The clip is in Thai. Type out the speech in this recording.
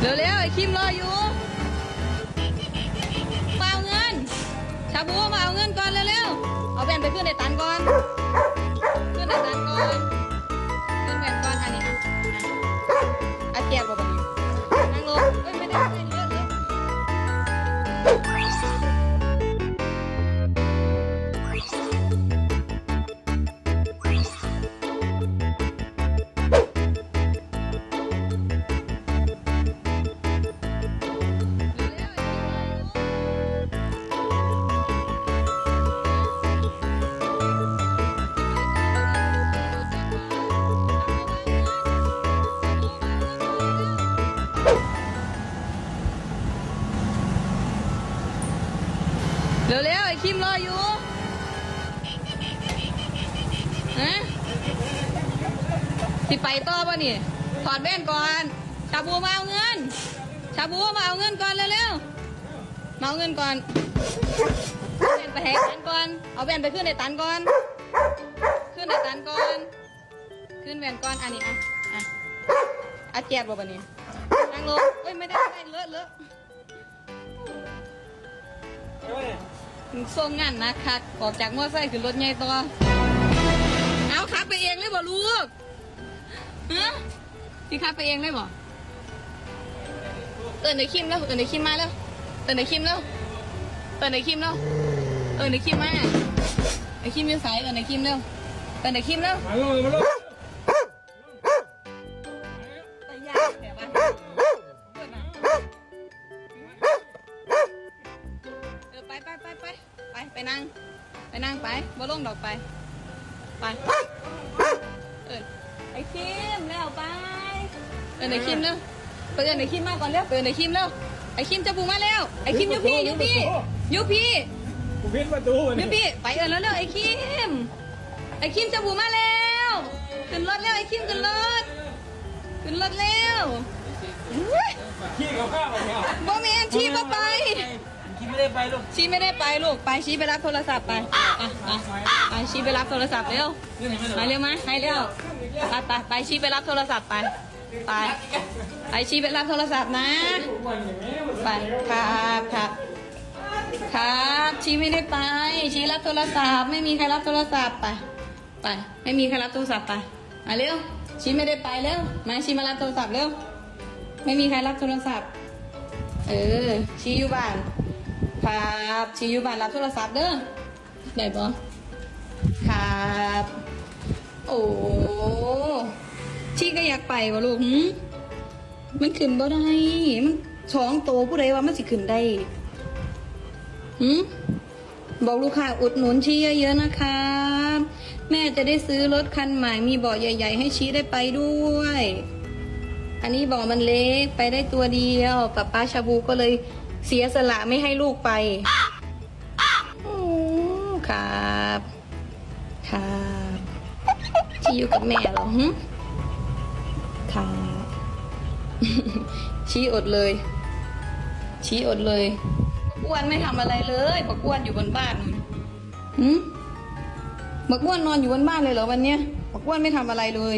เร็วๆไอคิมลอยู่มาเอาเงิน ชาบูมาเอาเงินก่อนเร็วๆ เอาแบนไปขึ้นในตันก่อนขึ้นในตันก่อนขึ้นแบนก่อนอันนี้อะอะเกียบบ่บัด เร็วๆไอ้คิมรออยู่ฮะสิไปต่อป่ะนี่ถอดแว่นก่อน ชาบูมาเอาเงิน ชาบูมาเอาเงินก่อนเร็วๆมาเอาเงินก่อนเอาแว่นไปแหกตันก่อน เอาแว่นไปขึ้นในตันก่อน ขึ้นในตันก่อน ขึ้นแว่นก่อน อันนี้อะ อะอาเจียบบ่ป่ะนี่นั่งลงเอ้ยไม่ได้ไม่ได้เลอะเลอะ ส่งงานนะคักออกจากมอไซค์ขึ้นรถใหญ่ตัวเอาขับไปเองเลยบ่ลูกฮะพี่ขับไปเองเลยบ่เอินในคิมแล้วเอินในคิมมาแล้วเอินในคิมแล้วเอินในคิมแล้วเอินในคิมมาไอคิมอยืนสายเอินในคิมแล้วเอินในคิมแล้วมาลงมาลงไปยากแถวบ้า ไปไปไปนั่ง ไปนั่งไปบ่ลงดอกไป ไปเออไอ้คิมแล้วไปเออไอ้คิมเร็วไปเออไอ้คิมมาก่อนเร็วไปเออไอ้คิมเร็วไอ้คิมจะปูมาแล้วไอ้คิมยุพี่ยุพี่ยุพี่กูพิษประตูยุพี่ไปเออแล้วเร็วไอ้คิมไอ้คิมจะปูมาแล้วขึ้นรถแล้วไอ้คิมขึ้นรถขึ้นรถแล้วอุ๊ยขี้กับข้าวมาเนี่ยบ่แมนชี้บ่ไปขี้ ไม่ได้ไปลูกชี้ไม่ได้ไปลูก ไปชี้ไปรับโทรศัพท์ไปอะอะไปชี้ไปรับโทรศัพท์เร็วนี่ไหนไม่ไปเร็วมาไปเร็วไปไปไปชี้ไปรับโทรศัพท์ไป ไป ไปชี้ไปรับโทรศัพท์นะ ไปครับครับครับชี้ไม่ได้ไป ชี้รับโทรศัพท์ ไม่มีใครรับโทรศัพท์ไป ไป ไม่มีใครรับโทรศัพท์ไป มาเร็ว ชี้ไม่ได้ไปเร็ว มาชี้มารับโทรศัพท์เร็ว ไม่มีใครรับโทรศัพท์ เออ ชี้อยู่บ้าน ครับชีอยู่บ้านรับโทรศัพท์เด้อได้ปะครับ โอ้ชีก็อยากไปวะลูกหืมันขึ้นบ่ได้ มันสองโตผู้ใดว่ามันสิขึ้นได้หืมบอกลูกค้าอุดหนุนชี้เยอะๆนะคะแม่จะได้ซื้อรถคันใหม่มีเบาะใหญ่ ๆ ให้ชี้ได้ไปด้วย อันนี้เบาะมันเล็กไปได้ตัวเดียวป้าป้าชาบูก็เลย เสียสละไม่ให้ลูกไปครับ ครับชี้อยู่กับแม่เหรอครับชี้อดเลย ชี้อดเลยบกอ้วนไม่ทำอะไรเลยบักอ้วนอยู่บนบ้านนู่นหึบักอ้วนนอนอยู่บนบ้านเลยเหรอวันเนี้ยบักอ้วนไม่ทำอะไรเลย